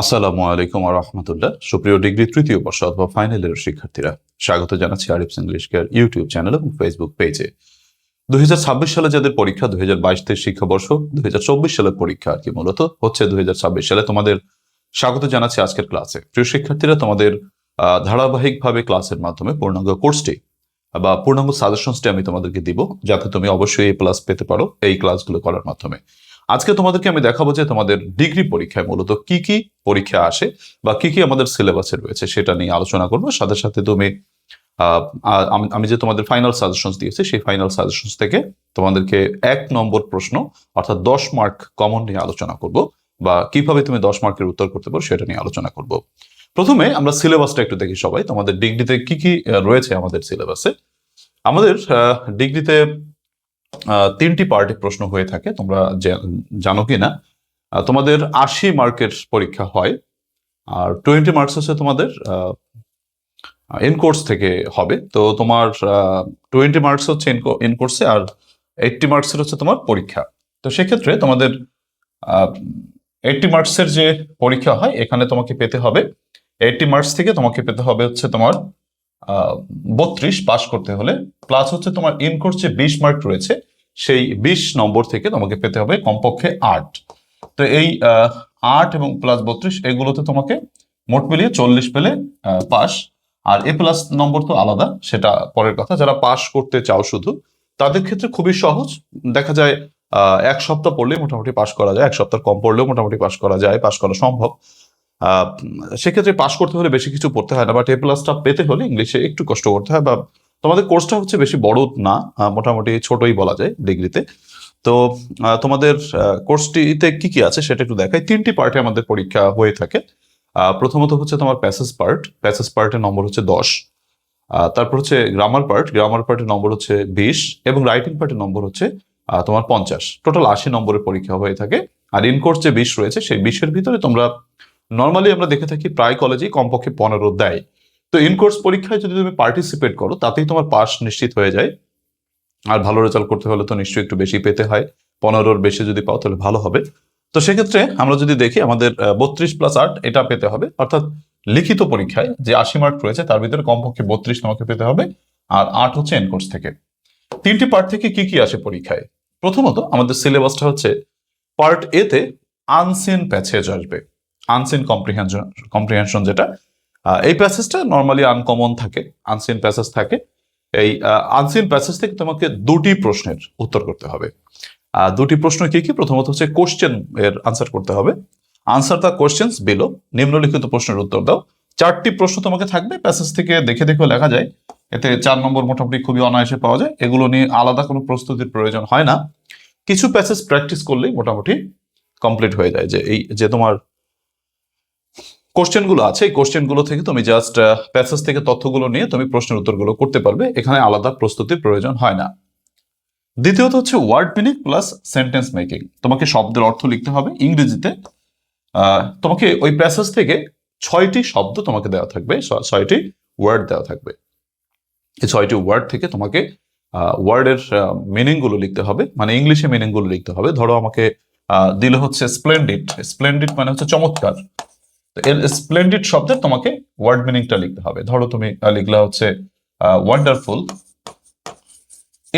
আসসালামু আলাইকুম রহমতুল্লাহ। সুপ্রিয় ডিগ্রি তৃতীয় বর্ষ অথবা ফাইনালের শিক্ষার্থীরা, স্বাগত জানাচ্ছি Arif English care YouTube channel এবং ফেসবুক পেজে দুই সালে যাদের পরীক্ষা, দুই হাজার বাইশ থেকে শিক্ষাবর্ষ, দুই হাজার চব্বিশ সালের পরীক্ষা আর কি মূলত হচ্ছে দুই হাজার ছাব্বিশ সালে তোমাদের স্বাগত জানাচ্ছি আজকের ক্লাসে প্রিয় শিক্ষার্থীরা, তোমাদের ধারাবাহিকভাবে ক্লাসের মাধ্যমে পূর্ণাঙ্গ কোর্সটি বা পূর্ণাঙ্গ সাজেশনসটি আমি তোমাদেরকে দিব, যাতে তুমি অবশ্যই এই প্লাস পেতে পারো এই ক্লাসগুলো করার মাধ্যমে। আজকে তোমাদেরকে আমি দেখাবো যে তোমাদের ডিগ্রি পরীক্ষায় মূলত কি কি পরীক্ষা আসে বা কি কি আমাদের সিলেবাসে রয়েছে, সেটা নিয়ে আলোচনা করব। সাথে সাথে তুমি আমি- যে তোমাদের ফাইনাল সাজেশনস দিয়েছি, সেই ফাইনাল সাজেশনস থেকে তোমাদেরকে এক নম্বর প্রশ্ন, অর্থাৎ দশ মার্ক কমন নিয়ে আলোচনা করব বা কীভাবে তুমি দশ মার্কের উত্তর করতে পারো সেটা নিয়ে আলোচনা করব। প্রথমে আমরা সিলেবাসটা একটু দেখি সবাই, তোমাদের ডিগ্রিতে কি কি রয়েছে আমাদের সিলেবাসে। আমাদের ডিগ্রিতে তিনটি পার্টি প্রশ্ন হয়ে থাকে, তোমরা জানো কি না তোমাদের আশি মার্কের পরীক্ষা হয়, আর টোয়েন্টি মার্কস হচ্ছে তোমাদের ইন কোর্স থেকে হবে। তো তোমার টোয়েন্টি মার্কস হচ্ছে ইন কোর্সে আর এইটটি মার্কসের হচ্ছে তোমার পরীক্ষা। তো সেক্ষেত্রে তোমাদের এইটটি মার্কসের যে পরীক্ষা হয়, এখানে তোমাকে পেতে হবে। এইটটি মার্কস থেকে তোমাকে পেতে হবে হচ্ছে তোমার বত্রিশ পাস করতে হলে। প্লাস হচ্ছে তোমার ইন কোর্স বিশ মার্ক রয়েছে। সেই বিশ নম্বর থেকে তোমাকে পেতে হবে কমপক্ষে আট। তো এই আট এবং প্লাস বত্রিশ, এগুলোতে তোমাকে মোট মিলিয়ে চল্লিশ পেলে পাস। আর এ প্লাস নম্বর তো আলাদা, সেটা পরের কথা। যারা পাস করতে চাও শুধু, তাদের ক্ষেত্রে খুবই সহজ। দেখা যায় এক সপ্তাহ পড়লে মোটামুটি পাস করা যায়, এক সপ্তাহ কম পড়লেও মোটামুটি পাস করা যায়, পাস করা সম্ভব। সেক্ষেত্রে পাস করতে হলে বেশি কিছু পড়তে হয় না বাট এ প্লাসটা পেতে হলে ইংলিশে একটু কষ্ট করতে হয়, বা তোমাদের কোর্সটা হচ্ছে বেশি বড় না মোটামুটি ছোটই বলা যায় ডিগ্রিতে তো তোমাদের কোর্সটিতে কি কি আছে সেটা একটু দেখাই। তিনটি পার্টে আমাদের পরীক্ষা হয়ে থাকে। প্রথমত হচ্ছে তোমার প্যাসেজ পার্ট প্যাসেজ পার্টের নম্বর হচ্ছে দশ। তারপর হচ্ছে গ্রামার পার্ট গ্রামার পার্টের নম্বর হচ্ছে বিশ এবং রাইটিং পার্টের নম্বর হচ্ছে তোমার পঞ্চাশ। টোটাল আশি নম্বরের পরীক্ষা হয়ে থাকে। আর ইন কোর্স যে বিশ রয়েছে, সেই বিশের ভিতরে তোমরা নর্মালি আমরা দেখে থাকি প্রায় কলেজেই কমপক্ষে পনেরো দেয়। তো ইন কোর্স পরীক্ষায় যদি তুমি পার্টিসিপেট করো, তাতেই তোমার পাস নিশ্চিত হয়ে যায়। আর ভালো রেজাল্ট করতে হলে তো নিশ্চয়ই একটু বেশি পেতে হয়। পনেরোর বেশি যদি পাও তাহলে ভালো হবে। তো সেক্ষেত্রে আমরা যদি দেখি আমাদের বত্রিশ প্লাস আট, এটা পেতে হবে। অর্থাৎ লিখিত পরীক্ষায় যে আশি মার্ক রয়েছে, তার ভিতরে কমপক্ষে বত্রিশ তোমাকে পেতে হবে। আর আট হচ্ছে এনকোর্স থেকে। তিনটি পার্ট থেকে কি কি আসে পরীক্ষায়? প্রথমত আমাদের সিলেবাসটা হচ্ছে পার্ট এতে আনসিন প্যাসেজ আসবে। আনসিন কম্প্রিহেনশন কম্প্রিহেনশন যেটা এই প্যাসেজটা নর্মালি আনকমন থাকে আনসিন প্যাসেজ থাকে। এই আনসিন প্যাসেজ থেকে তোমাকে দুটি প্রশ্নের উত্তর করতে হবে। দুটি প্রশ্ন কি কি? প্রথমত হচ্ছে কোশ্চেন এর আনসার করতে হবে। আনসার দ্য কোশ্চেন্স বিলো নিম্নলিখিত প্রশ্নের উত্তর দাও। চারটি প্রশ্ন তোমাকে থাকবে প্যাসেজ থেকে দেখে দেখেও লেখা যায়। এতে চার নম্বর মোটামুটি খুবই অনায়াসে পাওয়া যায়। এগুলো নিয়ে আলাদা কোনো প্রস্তুতির প্রয়োজন হয় না। কিছু প্যাসেজ প্র্যাকটিস করলেই মোটামুটি কমপ্লিট হয়ে যায় যে এই, যে তোমার কোশ্চেনগুলো আছে। এই কোশ্চেনগুলো থেকে তুমি জাস্ট প্যাসেজ থেকে তথ্যগুলো নিয়ে তুমি প্রশ্নের উত্তরগুলো করতে পারবে। এখানে আলাদা প্রস্তুতির প্রয়োজন হয় না। দ্বিতীয়ত হচ্ছে word meaning plus sentence making তোমাকে শব্দের অর্থ লিখতে হবে ইংরেজিতে। তোমাকে ওই প্যাসেজ থেকে ছয়টি শব্দ তোমাকে দেওয়া থাকবে। ছয়টি ওয়ার্ড দেওয়া থাকবে। এই ছয়টি ওয়ার্ড থেকে তোমাকে ওয়ার্ডের মিনিংগুলো লিখতে হবে। মানে ইংলিশে মিনিংগুলো লিখতে হবে। ধরো আমাকে দিলে হচ্ছে স্প্লেন্ডিড স্প্লেন্ডিড মানে হচ্ছে চমৎকার। এর স্প্লেন্ডিড শব্দের তোমাকে ওয়ার্ড মিনিংটা লিখতে হবে। ধরো তুমি লিখলা হচ্ছে ওয়ান্ডারফুল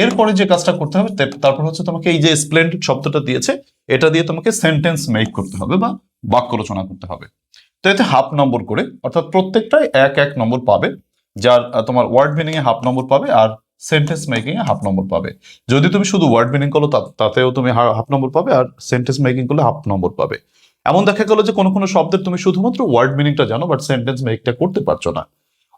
এরপরে যে কাজটা করতে হবে তারপর হচ্ছে তোমাকে এই যে স্প্লেন্ডিড শব্দটা দিয়েছে, এটা দিয়ে তোমাকে সেন্টেন্স মেক করতে হবে বা বাক্য রচনা করতে হবে। তো এতে হাফ নম্বর করে, অর্থাৎ প্রত্যেকটাই এক এক নম্বর পাবে, যার তোমার ওয়ার্ড মিনিং এ হাফ নম্বর পাবে আর সেন্টেন্স মেকিং এ হাফ নম্বর পাবে। যদি তুমি শুধু ওয়ার্ড মিনিং করো তাতেও তুমি হাফ নম্বর পাবে আর সেন্টেন্স মেকিং করলে হাফ নম্বর পাবে। এমন দেখা গেল যে কোনো কোনো শব্দের তুমি শুধুমাত্র ওয়ার্ড মিনিংটা জানো বাট সেন্টেন্স মেকিংটা করতে পারছ না।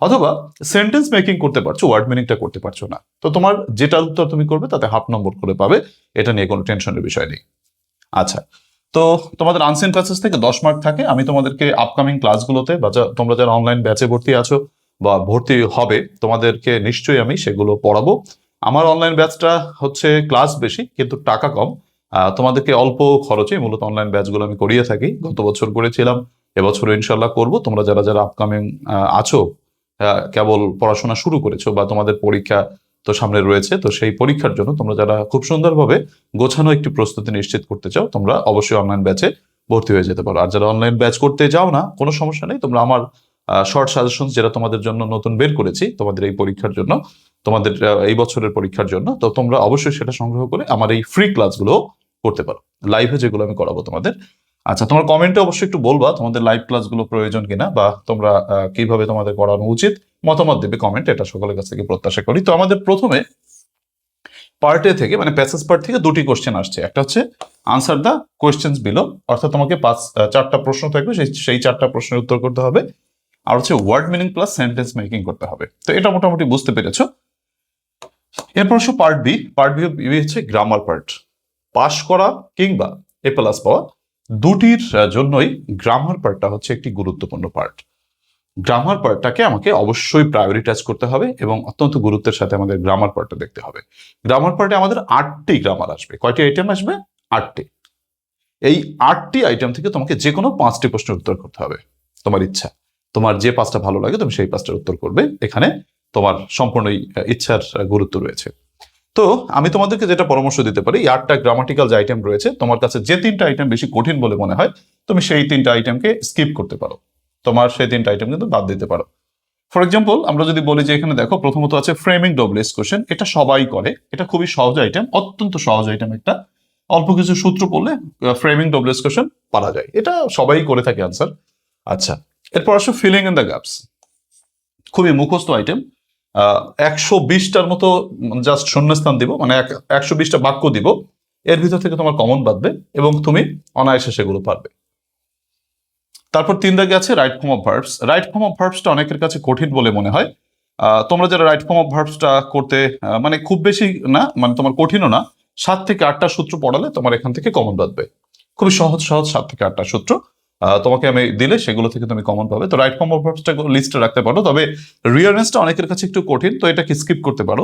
অথবা সেন্টেন্স মেকিং করতে পারছ ওয়ার্ড মিনিংটা করতে পারছ না। তো তোমার যেটার উত্তর তুমি করবে, তাতে হাফ নম্বর করে পাবে, এটা নিয়ে কোনো টেনশনের বিষয় নেই। আচ্ছা তো তোমাদের আনসিন প্যাসেজ থেকে দশ মার্ক থাকে। আমি তোমাদেরকে আপকামিং ক্লাসগুলোতে বা তোমরা যারা অনলাইন ব্যাচে ভর্তি আছো বা ভর্তি হবে, তোমাদেরকে নিশ্চয়ই আমি সেগুলো পড়াবো। আমার অনলাইন ব্যাচটা হচ্ছে ক্লাস বেশি, কিন্তু টাকা কম। তোমাদেরকে অল্প খরচে মূলত অনলাইন ব্যাচগুলো আমি করিয়ে থাকি। গত বছর করেছিলাম এবছর ইনশাল্লাহ করব। তোমরা যারা যারা আপকামিং আছো কেবল পড়াশোনা শুরু করেছ বা তোমাদের পরীক্ষা তো সামনে রয়েছে, তো সেই পরীক্ষার জন্য তোমরা যারা খুব সুন্দরভাবে গোছানো একটি প্রস্তুতি নিশ্চিত করতে চাও, তোমরা অবশ্যই অনলাইন ব্যাচে ভর্তি হয়ে যেতে পারো। আর যারা অনলাইন ব্যাচ করতে যাও না, কোনো সমস্যা নেই। তোমরা আমার শর্ট সাজেশন যেটা তোমাদের জন্য নতুন বের করেছি, তোমাদের এই পরীক্ষার জন্য, তোমাদের এই বছরের পরীক্ষার জন্য, তো তোমরা অবশ্যই সেটা সংগ্রহ করে আমার এই ফ্রি ক্লাসগুলো করতে পারো। লাইভে যেগুলো আমি করাবো তোমাদের। আচ্ছা তোমার কমেন্টে অবশ্যই একটু বলবা তোমাদের লাইভ ক্লাসগুলো প্রয়োজন কিনা বা তোমরা কীভাবে তোমাদের করানো উচিত মতামত দেবে কমেন্ট এটা সকলের কাছ থেকে প্রত্যাশা করি। তো আমাদের প্রথমে পার্টে থেকে মানে প্যাসেজ পার্ট থেকে দুটি কোশ্চেন আসছে। একটা হচ্ছে আনসার দ্য কোয়েশ্চেন্স বিলো অর্থাৎ তোমাকে পাঁচ চারটা প্রশ্ন থাকবে, সেই সেই চারটা প্রশ্নের উত্তর করতে হবে। আর হচ্ছে word meaning plus sentence making করতে হবে। তো এটা মোটামুটি বুঝতে পেরেছ। এরপর হচ্ছে পার্ট বি পার্ট বি হচ্ছে গ্রামার পার্ট পাশ করা কিংবা এ প্লাস পাওয়া দুটির জন্যই গ্রামার পার্টটা হচ্ছে একটি গুরুত্বপূর্ণ পার্ট গ্রামার পার্টটাকে আমাকে অবশ্যই প্রায়োরিটাইজ করতে হবে এবং অত্যন্ত গুরুত্বের সাথে আমাদের গ্রামার পার্টটা দেখতে হবে। গ্রামার পার্টে আমাদের আটটি গ্রামার আসবে। কয়টি আইটেম আসবে? আটটি। এই আটটি আইটেম থেকে তোমাকে যে কোনো পাঁচটি প্রশ্নের উত্তর করতে হবে, তোমার ইচ্ছা। তোমার যে পাঁচটা ভালো লাগে তুমি সেই পাঁচটার উত্তর করবে। এখানে তোমার সম্পূর্ণই ইচ্ছার গুরুত্ব রয়েছে। তো আমি তোমাদেরকে যেটা পরামর্শ দিতে পারি আটটা গ্রামাটিক্যাল যে আইটেম রয়েছে, তোমার কাছে যে তিনটা আইটেম বেশি কঠিন বলে মনে হয়, তুমি সেই তিনটা আইটেমকে স্কিপ করতে পারো। তোমার সেই তিনটা আইটেম কিন্তু বাদ দিতে পারো। ফর এক্সাম্পল আমরা যদি বলি যে এখানে দেখো, প্রথমত আছে ফ্রেমিং ডবলেস কোশ্চেন এটা সবাই করে, এটা খুবই সহজ আইটেম অত্যন্ত সহজ আইটেম একটা। অল্প কিছু সূত্র পড়লে ফ্রেমিং ডবলেস কোশ্চেন পারা যায়। এটা সবাই করে থাকে আনসার আচ্ছা এরপর আসো ফিলিং ইন দ্য গ্যাপস খুবই মুখস্থ আইটেম একশো বিশটার মতো জাস্ট শূন্যস্থান দিব মানে একশো বিশটা বাক্য দিব। এর ভিতর থেকে তোমার কমন বাঁধবে এবং তুমি অনায়াসে সেগুলো পারবে। তারপর তিন দাগে আছে right form of verbs right form of ভার্বসটা অনেকের কাছে কঠিন বলে মনে হয়। তোমরা যারা রাইট ফর্ম অফ ভার্বসটা করতে মানে খুব বেশি না মানে তোমার কঠিনও না, সাত থেকে আটটা সূত্র পড়ালে তোমার এখান থেকে কমন বাঁধবে। খুবই সহজ সহজ সাত থেকে আটটা সূত্র। তোমাকে আমি দিলে সেগুলো থেকে তুমি কমন পাবে। তো রাইট ফর্ম অফ ভার্বসটা লিস্টে রাখতে পারো। তবে রিয়ারনেসটা অনেকের কাছে একটু কঠিন, তো এটাকে স্কিপ করতে পারো।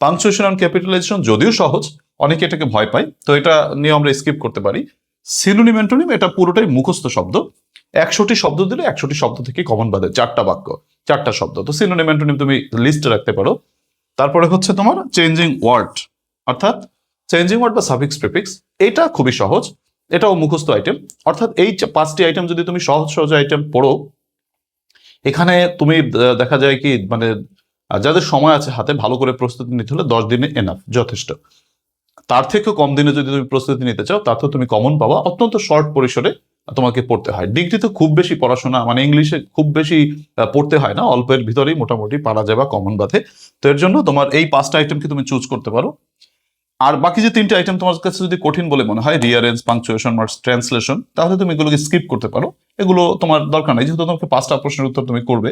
পাংচুয়েশন অ্যান্ড ক্যাপিটালাইজেশন যদিও সহজ, অনেকে এটাকে ভয় পায়, তো এটা নিয়ে আমরা স্কিপ করতে পারি। সিনোনিম অ্যান্টোনিম এটা পুরোটাই মুখস্থ শব্দ। একশোটি শব্দ দিলে একশোটি শব্দ থেকে কমন বাদে, চারটা বাক্য, চারটা শব্দ। তো সিনোনিম অ্যান্টোনিম তুমি লিস্টে রাখতে পারো। তারপরে হচ্ছে তোমার চেঞ্জিং ওয়ার্ড অর্থাৎ চেঞ্জিং ওয়ার্ড বা সাফিক্স প্রিফিক্স এটা খুবই সহজ। এটাও মুখস্থ আইটেম অর্থাৎ এই পাঁচটি আইটেম যদি তুমি সহজ সহজ আইটেম পড়ো, এখানে তুমি দেখা যায় কি মানে যাদের সময় আছে হাতে, ভালো করে প্রস্তুতি নিতে হলে দশ দিনে এনাফ যথেষ্ট। তার থেকেও কম দিনে যদি তুমি প্রস্তুতি নিতে চাও তাতেও তুমি কমন পাবা। অত্যন্ত শর্ট পরিসরে তোমাকে পড়তে হয়। ডিগ্রিতে খুব বেশি পড়াশোনা মানে ইংলিশে খুব বেশি পড়তে হয় না। অল্পের ভিতরেই মোটামুটি পারা যায় বা কমন বাধে। তো এর জন্য তোমার এই পাঁচটা আইটেমকে তুমি চুজ করতে পারো। আর বাকি যে তিনটে আইটেম তোমার কাছে যদি কঠিন বলে মনে হয় রিয়ারেন্স পাংচুয়েশন মার্কস ট্রান্সলেশন তাহলে তুমি এগুলোকে স্কিপ করতে পারো। এগুলো তোমার দরকার নেই। যেহেতু তোমাকে পাঁচটা প্রশ্নের উত্তর তুমি করবে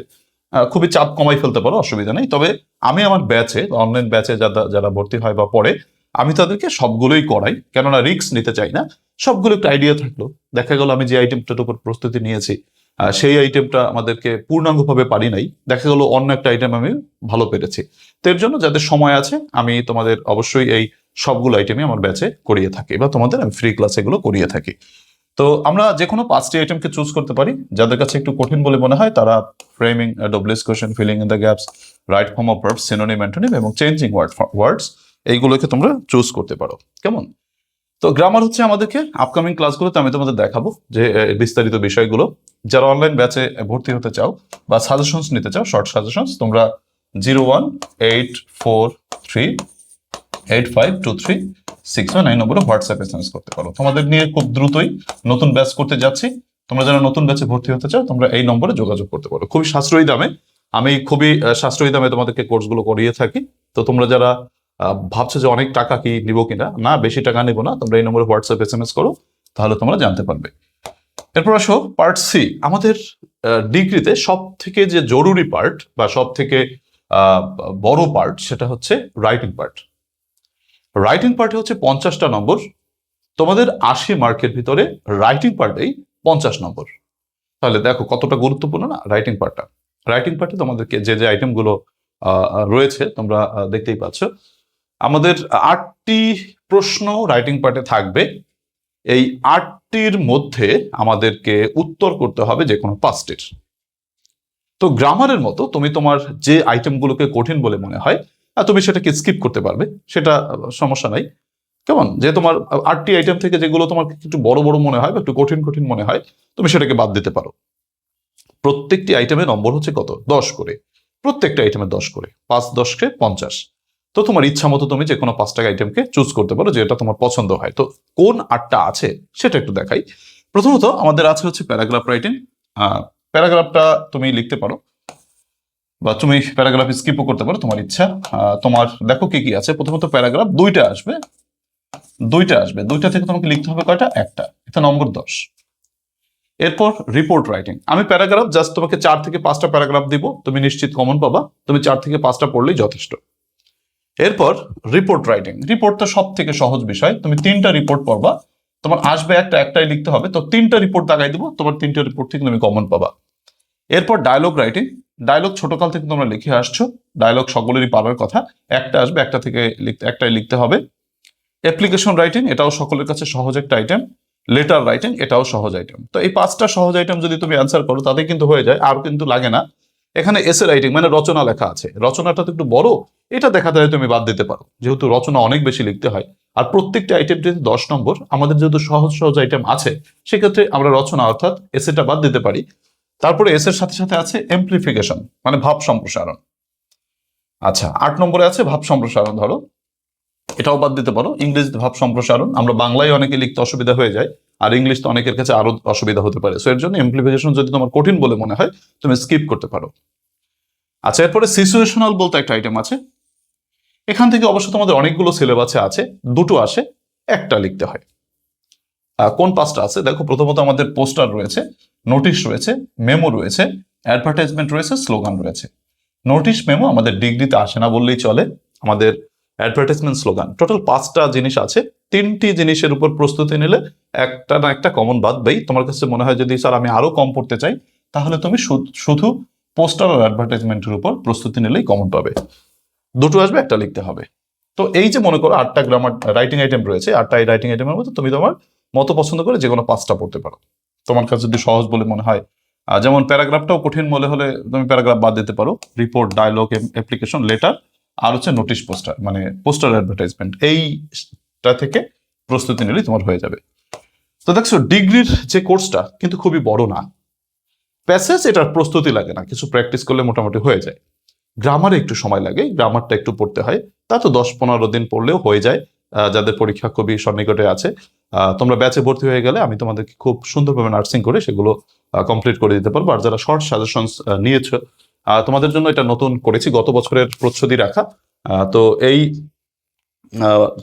খুবই চাপ কমাই ফেলতে পারো, অসুবিধা নেই। তবে আমি আমার ব্যাচে অনলাইন ব্যাচে যারা যারা ভর্তি হয় বা পড়ে, আমি তাদেরকে সবগুলোই করাই। কেননা রিস্ক নিতে চাই না। সবগুলো একটা আইডিয়া থাকল। দেখা গেল আমি যে আইটেমটার উপর প্রস্তুতি নিয়েছি সেই আইটেমটা আমাদেরকে পূর্ণাঙ্গভাবে পারি নাই। দেখা গেল অন্য একটা আইটেম আমি ভালো পেরেছি। তো এর জন্য যাদের সময় আছে, আমি তোমাদের অবশ্যই এই সবগুলো আইটেমই আমার ব্যাচে করিয়ে থাকি। বা তোমাদের আমি ফ্রি ক্লাস এগুলো করিয়ে থাকি। তো আমরা যে কোনো পাঁচটি আইটেমকে চুজ করতে পারি। যাদের কাছে একটু কঠিন বলে মনে হয়, তারা framing ডবলেস question filling in the gaps right form of verbs synonym antonym এবং চেঞ্জিং ওয়ার্ড ওয়ার্ডস এইগুলোকে তোমরা চুজ করতে পারো। কেমন? তো গ্রামার হচ্ছে আমাদেরকে আপকামিং ক্লাসগুলোতে আমি তোমাদের দেখাবো যে বিস্তারিত বিষয়গুলো। যারা অনলাইন ব্যাচে ভর্তি হতে চাও বা সাজেশনস নিতে চাও শর্ট সাজেশনস তোমরা zero one eight four three eight five two three six one nine নম্বরে হোয়াটসঅ্যাপ এস করতে পারো। তোমাদের নিয়ে খুব দ্রুতই নতুন ব্যাচ করতে যাচ্ছি। তোমরা যারা নতুন ব্যাচে ভর্তি হতে চাও, তোমরা এই নম্বরে যোগাযোগ করতে পারো। খুবই সাশ্রয়ী দামে। আমি খুবই সাশ্রয়ী দামে তোমাদেরকে কোর্সগুলো করিয়ে থাকি। তো তোমরা যারা ভাবছ যে অনেক টাকা কি নিবো কিনা, না, বেশি টাকা নিবো না, তোমরা এই নম্বরে হোয়াটসঅ্যাপ এস এম এস করো, তাহলে তোমরা জানতে পারবে। এরপর আসো পার্ট সি আমাদের ডিগ্রিতে সব থেকে যে জরুরি পার্ট বা সব থেকে বড় পার্ট সেটা হচ্ছে রাইটিং পার্ট রাইটিং পার্টে হচ্ছে পঞ্চাশটা নম্বর। তোমাদের আশি মার্কের ভিতরে রাইটিং পার্টেই পঞ্চাশ নম্বর। তাহলে দেখো কতটা গুরুত্বপূর্ণ না রাইটিং পার্টটা রাইটিং পার্টে তোমাদেরকে যে যে আইটেমগুলো রয়েছে, তোমরা দেখতেই পাচ্ছ। আমাদের আটটি প্রশ্ন রাইটিং পার্টে থাকবে। এই আটটির মধ্যে আমাদেরকে উত্তর করতে হবে যে কোনো পাঁচটির তো গ্রামারের মতো তুমি তোমার যে আইটেমগুলোকে কঠিন বলে মনে হয় আহ, তুমি সেটাকে স্কিপ করতে পারবে সেটা সমস্যা নাই। কেমন যে তোমার আটটি আইটেম থেকে যেগুলো তোমার একটু বড় বড় মনে হয় বা একটু কঠিন কঠিন মনে হয় তুমি সেটাকে বাদ দিতে পারো। প্রত্যেকটি আইটেমের নম্বর হচ্ছে কত? দশ করে। প্রত্যেকটা আইটেমের দশ করে। পাঁচ দশকে পঞ্চাশ। তো তোমার ইচ্ছা মতো তুমি যে কোনো পাঁচটা আইটেমকে চুজ করতে পারো যেটা তোমার পছন্দ হয়। তো কোন আটটা আছে সেটা একটু দেখাই। প্রথমত আমাদের আছে হচ্ছে প্যারাগ্রাফ রাইটিং প্যারাগ্রাফটা তুমি লিখতে পারো। বা তুমি প্যারাগ্রাফ স্কিপও করতে পারো, তোমার ইচ্ছা। তোমার, দেখো কি কি আছে। প্রথমত প্যারাগ্রাফ দুইটা আসবে। দুইটা আসবে। দুইটা থেকে তোমাকে লিখতে হবে কয়টা? একটা। এটা নম্বর দশ। এরপর রিপোর্ট রাইটিং আমি প্যারাগ্রাফ জাস্ট তোমাকে চার থেকে পাঁচটা প্যারাগ্রাফ দিব। তুমি নিশ্চিত কমন পাবা। তুমি চার থেকে পাঁচটা পড়লেই যথেষ্ট। এরপর রিপোর্ট রাইটিং রিপোর্টটা সব থেকে সহজ বিষয়। তুমি তিনটা রিপোর্ট পড়বা। তোমার আসবে একটা, একটাই লিখতে হবে। তো তিনটা রিপোর্ট দাগাই দিব। তোমার তিনটা রিপোর্ট থেকে তুমি কমন পাবা। এরপর ডায়লগ রাইটিং ডায়লগ ছোটকাল থেকে তোমরা লিখে আসছো। ডায়লগ সকলেরই পারার কথা। একটা আসবে, একটা থেকে লিখতে, একটাই লিখতে হবে। অ্যাপ্লিকেশন রাইটিং এটাও সকলের কাছে সহজ একটা আইটেম লেটার রাইটিং এটাও সহজ আইটেম তো এই পাঁচটা সহজ আইটেম যদি তুমি অ্যান্সার করো, তাতে কিন্তু হয়ে যায়, আর কিন্তু লাগে না। এখানে এসে রাইটিং মানে রচনা লেখা আছে। রচনাটা তো একটু বড়, এটা দেখা যায় তুমি বাদ দিতে পারো। যেহেতু রচনা অনেক বেশি লিখতে হয়। আর প্রত্যেকটা আইটেম যেহেতু দশ নম্বর, আমাদের যেহেতু সহজ সহজ আইটেম আছে, সেক্ষেত্রে আমরা রচনা অর্থাৎ এসেটা বাদ দিতে পারি। তারপরে এস এর সাথে সাথে আছে এমপ্লিফিকেশন মানে ভাব সম্প্রসারণ। আচ্ছা আট নম্বরে আছে ভাব সম্প্রসারণ, ধরো। এটাও বাদ দিতে পারো, ইংরেজিতে ভাব সম্প্রসারণ। আমরা বাংলায় অনেকে লিখতে অসুবিধা হয়ে যায়, আর ইংলিশ তো অনেকের কাছে আরও অসুবিধা হতে পারে। সো এর জন্য এমপ্লিফিকেশন যদি তোমার কঠিন বলে মনে হয়, তুমি স্কিপ করতে পারো। আচ্ছা এরপরে সিচুয়েশনাল বলতে একটা আইটেম আছে। এখান থেকে অবশ্য তোমাদের অনেকগুলো সিলেবাসে আছে, দুটো আসে, একটা লিখতে হয়। কোন পাঁচটা আছে? দেখো, প্রথমত আমাদের পোস্টার রয়েছে, নোটিশ রয়েছে, মেমো রয়েছে, অ্যাডভার্টাইজমেন্ট রয়েছে, স্লোগান রয়েছে। নোটিশ, মেমো আমাদের ডিগ্রিতে আসে না বললেই চলে, আমাদের অ্যাডভার্টাইজমেন্ট স্লোগান। টোটাল পাঁচটা জিনিস আছে, তিনটি জিনিসের উপর প্রস্তুতি নিলে একটা না একটা কমন বাদবেই তোমার কাছে মনে হয় যদি, স্যার, আমি আরও কম পড়তে চাই, তাহলে তুমি শুধু পোস্টার আর অ্যাডভার্টাইজমেন্টের উপর প্রস্তুতি নিলেই কমন পাবে। দুটো আসবে, একটা লিখতে হবে। তো এই যে মনে করো, আটটা গ্রামার রাইটিং আইটেম রয়েছে, আটটা এই রাইটিং আইটেমের মধ্যে তুমি তোমার মতো পছন্দ করে যে কোনো পাঁচটা পড়তে পারো। তোমার কাছে যদি সহজ বলে মনে হয় যেমন প্যারাগ্রাফটাও কঠিন মনে হলে তুমি প্যারাগ্রাফ বাদ দিতে পারো। রিপোর্ট, ডায়লগ অ্যাপ্লিকেশন লেটার আর হচ্ছে নোটিশ পোস্টার মানে পোস্টার অ্যাডভার্টাইজমেন্ট এইটা থেকে প্রস্তুতি নিলেই তোমার হয়ে যাবে। তো দেখছ, ডিগ্রির যে কোর্সটা কিন্তু খুবই বড় না। প্যাসেজ এটার প্রস্তুতি লাগে না, কিছু প্র্যাকটিস করলে মোটামুটি হয়ে যায়। গ্রামারে একটু সময় লাগে গ্রামারটা একটু পড়তে হয়। তা তো দশ পনেরো দিন পড়লেও হয়ে যায়। যাদের পরীক্ষা খুবই সন্নিকটে আছে। তোমরা ব্যাচে ভর্তি হয়ে গেলে আমি তোমাদেরকে খুব সুন্দরভাবে নার্সিং করে সেগুলো কমপ্লিট করে দিতে পারব। আর যারা শর্ট সাজেশনস নিয়েছো তোমাদের জন্য এটা নতুন করেছি, গত বছরের প্রচ্ছদি রাখা। তো এই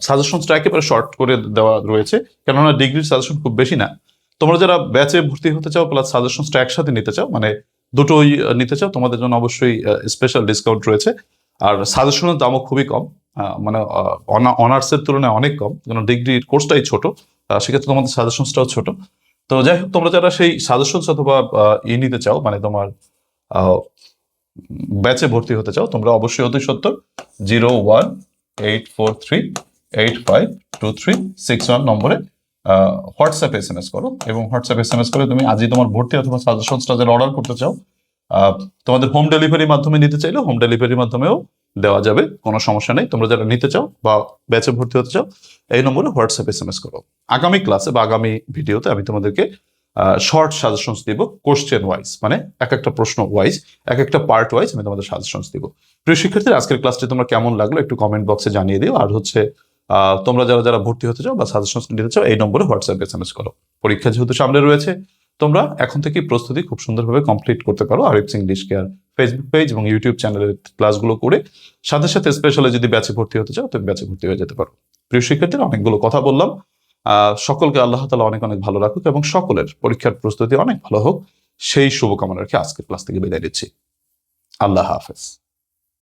সাজেশনসটা একেবারে শর্ট করে দেওয়া রয়েছে। কেননা ডিগ্রির সাজেশন খুব বেশি না। তোমরা যারা ব্যাচে ভর্তি হতে চাও প্লাস সাজেশনসটা একসাথে নিতে চাও মানে দুটোই নিতে চাও, তোমাদের জন্য অবশ্যই স্পেশাল ডিসকাউন্ট রয়েছে। আর সাজেশনের দামও খুবই কম। মানে অনার্সের তুলনায় অনেক কম কারণ ডিগ্রির কোর্সটাই ছোট সেক্ষেত্রে তোমাদের সাজেশনসটাও ছোট। তো যাই হোক, তোমরা যারা সেই সাজেশনস অথবা ই নিতে চাও মানে তোমার ব্যাচে ভর্তি হতে চাও, তোমরা অবশ্যই অতি সত্তর zero one eight four three eight five two three six one নম্বরে হোয়াটসঅ্যাপে এস এম এস করো এবং হোয়াটসঅ্যাপ এস এম এস করে তুমি আজই তোমার ভর্তি অথবা সাজেশনসটা যারা অর্ডার করতে চাও তোমাদের হোম ডেলিভারির মাধ্যমে নিতে চাইলে হোম ডেলিভারির মাধ্যমেও দেওয়া যাবে, কোনো সমস্যা নেই। তোমরা যারা নিতে চাও বা ব্যাচে ভর্তি হতে চাও, এই নম্বরে হোয়াটসঅ্যাপ এস এম এস করো। আগামী ক্লাসে বা আগামী ভিডিওতে আমি তোমাদেরকে শর্ট সাজেশনস দিব কোশ্চেন ওয়াইজ মানে এক একটা প্রশ্ন ওয়াইজ এক একটা পার্ট ওয়াইজ আমি তোমাদের সাজেশনস দিব। প্রিয় শিক্ষার্থীরা, আজকের ক্লাসটি তোমরা কেমন লাগল একটু কমেন্ট বক্সে জানিয়ে দিও। আর হচ্ছে তোমরা যারা যারা ভর্তি হতে চাও বা সাজেশনস নিতে চাও, এই নম্বরে হোয়াটসঅ্যাপ এস এম এস করো। পরীক্ষা যেহেতু সামনে রয়েছে তোমরা এখন থেকে প্রস্তুতি খুব সুন্দরভাবে কমপ্লিট করতে পারো Arif English care Facebook page এবং ইউটিউব চ্যানেলের ক্লাসগুলো করে। সাথে সাথে স্পেশালি যদি ব্যাচে ভর্তি হতে চাও তুমি ব্যাচে ভর্তি হয়ে যেতে পারো। প্রিয় শিক্ষার্থীরা, অনেকগুলো কথা বললাম। সকলকে আল্লাহ তালা অনেক অনেক ভালো রাখুক এবং সকলের পরীক্ষার প্রস্তুতি অনেক ভালো হোক। সেই শুভকামনা রেখে আজকের ক্লাস থেকে বিদায় দিচ্ছি আল্লাহ হাফেজ।